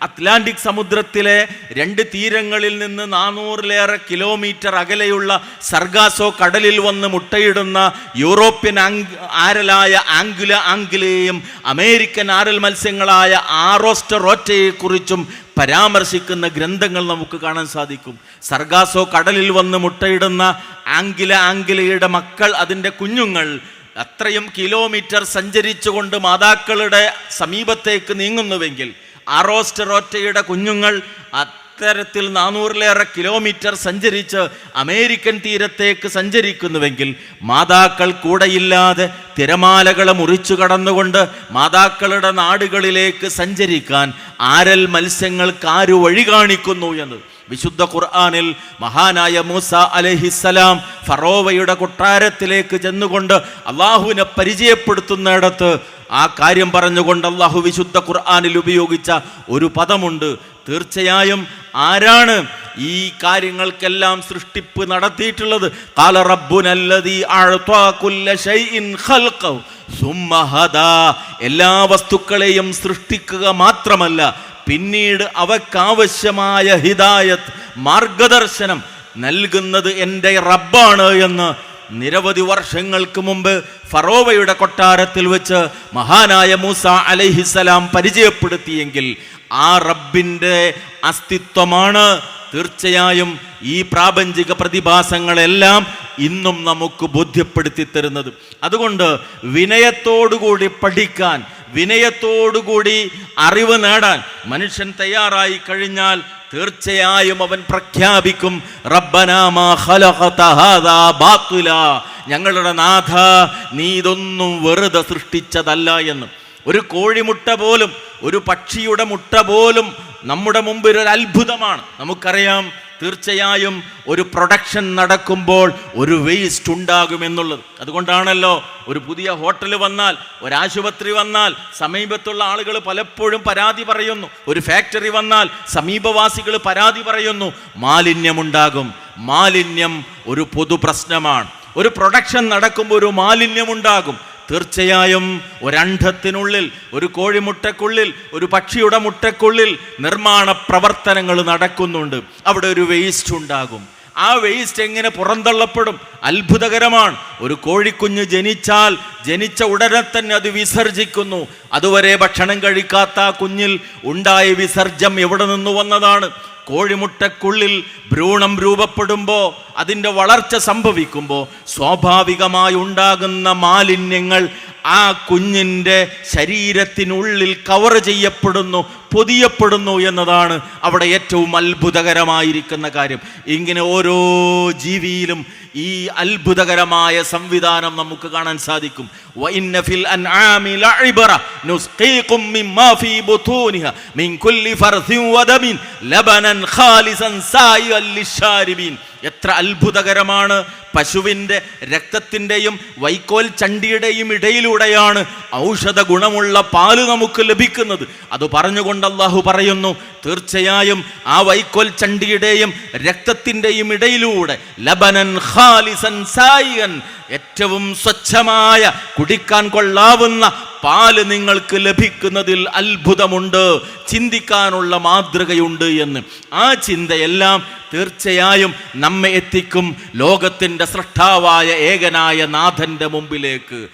Atlantic സമുദ്രത്തിലെ രണ്ട് തീരങ്ങളിൽ നിന്ന് നാനൂറിലേറെ കിലോമീറ്റർ അകലെയുള്ള സർഗാസോ കടലിൽ വന്ന് മുട്ടയിടുന്ന യൂറോപ്യൻ ആരലായ ആംഗുല ആംഗിലെയും അമേരിക്കൻ ആരൽ മത്സ്യങ്ങളായ ആറോസ്റ്ററോറ്റയെക്കുറിച്ചും പരാമർശിക്കുന്ന ഗ്രന്ഥങ്ങൾ നമുക്ക് കാണാൻ സാധിക്കും. സർഗാസോ കടലിൽ വന്ന് മുട്ടയിടുന്ന ആംഗില ആംഗിലയുടെ മക്കൾ അതിന്റെ കുഞ്ഞുങ്ങൾ അത്രയും കിലോമീറ്റർ സഞ്ചരിച്ചുകൊണ്ട് മാതാക്കളുടെ സമീപത്തേക്ക് നീങ്ങുന്നുവെങ്കിൽ ആറോസ്റ്ററോറ്റയുടെ കുഞ്ഞുങ്ങൾ അത്തരത്തിൽ നാനൂറിലേറെ കിലോമീറ്റർ സഞ്ചരിച്ച് അമേരിക്കൻ തീരത്തേക്ക് സഞ്ചരിക്കുന്നുവെങ്കിൽ മാതാക്കൾ കൂടെയില്ലാതെ തിരമാലകളെ മുറിച്ചു കടന്നുകൊണ്ട് മാതാക്കളുടെ നാടുകളിലേക്ക് സഞ്ചരിക്കാൻ ആരൽ മത്സ്യങ്ങൾക്ക് ആര് വഴി കാണിക്കുന്നു എന്ന്. വിശുദ്ധ ഖുർആാനിൽ മഹാനായ മൂസ അലഹിസലാം ഫറോവയുടെ കൊട്ടാരത്തിലേക്ക് ചെന്നുകൊണ്ട് അള്ളാഹുവിനെ പരിചയപ്പെടുത്തുന്നിടത്ത് ആ കാര്യം പറഞ്ഞുകൊണ്ട് അള്ളാഹു വിശുദ്ധ ഖുർആാനിൽ ഉപയോഗിച്ച ഒരു പദമുണ്ട്. തീർച്ചയായും ആരാണ് ഈ കാര്യങ്ങൾക്കെല്ലാം സൃഷ്ടിപ്പ് നടത്തിയിട്ടുള്ളത്? കാല ഹദാ. എല്ലാ വസ്തുക്കളെയും സൃഷ്ടിക്കുക മാത്രമല്ല പിന്നീട് അവക്കാവശ്യമായ ഹിദായത്ത് മാർഗദർശനം നൽകുന്നത് എന്റെ റബ്ബാണ് എന്ന് നിരവധി വർഷങ്ങൾക്ക് മുമ്പ് ഫറോവയുടെ കൊട്ടാരത്തിൽ വെച്ച് മഹാനായ മൂസ അലൈഹിസലാം പരിചയപ്പെടുത്തിയെങ്കിൽ ആ റബ്ബിന്റെ അസ്തിത്വമാണ് തീർച്ചയായും ഈ പ്രാപഞ്ചിക പ്രതിഭാസങ്ങളെല്ലാം ഇന്നും നമുക്ക് ബോധ്യപ്പെടുത്തി തരുന്നത്. അതുകൊണ്ട് വിനയത്തോടുകൂടി പഠിക്കാൻ വിനയത്തോടുകൂടി അറിവ് നേടാൻ മനുഷ്യൻ തയ്യാറായി കഴിഞ്ഞാൽ തീർച്ചയായും അവൻ പ്രഖ്യാപിക്കും ഞങ്ങളുടെ നാഥ നീ ഇതൊന്നും വെറുതെ സൃഷ്ടിച്ചതല്ല എന്ന്. ഒരു കോഴിമുട്ട പോലും ഒരു പക്ഷിയുടെ മുട്ട പോലും നമ്മുടെ മുമ്പിൽ ഒരു അത്ഭുതമാണ്. നമുക്കറിയാം തീർച്ചയായും ഒരു പ്രൊഡക്ഷൻ നടക്കുമ്പോൾ ഒരു വേസ്റ്റ് ഉണ്ടാകുമെന്നുള്ളത്. അതുകൊണ്ടാണല്ലോ ഒരു പുതിയ ഹോട്ടൽ വന്നാൽ ഒരാശുപത്രി വന്നാൽ സമീപത്തുള്ള ആളുകൾ പലപ്പോഴും പരാതി പറയുന്നു. ഒരു ഫാക്ടറി വന്നാൽ സമീപവാസികൾ പരാതി പറയുന്നു. മാലിന്യമുണ്ടാകും. മാലിന്യം ഒരു പൊതു പ്രശ്നമാണ് ഒരു പ്രൊഡക്ഷൻ നടക്കുമ്പോൾ ഒരു മാലിന്യമുണ്ടാകും. തീർച്ചയായും ഒരണ്ടത്തിനുള്ളിൽ ഒരു കോഴിമുട്ടക്കുള്ളിൽ ഒരു പക്ഷിയുടെ മുട്ടക്കുള്ളിൽ നിർമ്മാണ പ്രവർത്തനങ്ങൾ നടക്കുന്നുണ്ട്. അവിടെ ഒരു വേസ്റ്റ് ഉണ്ടാകും. ആ വേസ്റ്റ് എങ്ങനെ പുറന്തള്ളപ്പെടും? അത്ഭുതകരമാണ്. ഒരു കോഴിക്കുഞ്ഞ് ജനിച്ചാൽ ജനിച്ച ഉടനെ തന്നെ അത് വിസർജിക്കുന്നു. അതുവരെ ഭക്ഷണം കഴിക്കാത്ത ആ കുഞ്ഞിൽ ഉണ്ടായ വിസർജ്യം എവിടെ നിന്ന് വന്നതാണ്? കോഴിമുട്ടക്കുള്ളിൽ ഭ്രൂണം രൂപപ്പെടുമ്പോൾ അതിന്റെ വളർച്ച സംഭവിക്കുമ്പോൾ സ്വാഭാവികമായി ഉണ്ടാകുന്ന മാലിന്യങ്ങൾ ആ കുഞ്ഞിന്റെ ശരീരത്തിനുള്ളിൽ കവർ ചെയ്യപ്പെടുന്നു. പൊതിയപ്പെടുന്നു എന്നതാണ് അവിടെ ഏറ്റവും അത്ഭുതകരമായിരിക്കുന്ന കാര്യം. ഇങ്ങനെ ഓരോ ജീവിയിലും ഈ അത്ഭുതകരമായ സംവിധാനം നമുക്ക് കാണാൻ സാധിക്കും. എത്ര അത്ഭുതകരമാണ്. പശുവിന്റെ രക്തത്തിന്റെയും വൈക്കോൽ ചണ്ടിയുടെയും ഇടയിലൂടെയാണ് ഔഷധ ഗുണമുള്ള പാൽ നമുക്ക് ലഭിക്കുന്നത്. അത് പറഞ്ഞുകൊണ്ട് അള്ളാഹു പറയുന്നു തീർച്ചയായും ആ വൈക്കോൽ ചണ്ടിയുടെയും രക്തത്തിന്റെയും ഇടയിലൂടെ ലബനൻ ഖാലിസൻ സായികൻ ഏറ്റവും സ്വച്ഛമായ കുടിക്കാൻ കൊള്ളാവുന്ന പാൽ നിങ്ങൾക്ക് ലഭിക്കുന്നതിൽ അത്ഭുതമുണ്ട് ചിന്തിക്കാനുള്ള മാതൃകയുണ്ട് എന്ന്. ആ ചിന്തയെല്ലാം തീർച്ചയായും നമ്മെ എത്തിക്കും ലോകത്തിന്റെ സൃഷ്ടാവായ ഏകനായ നാഥന്റെ മുമ്പിലേക്ക്.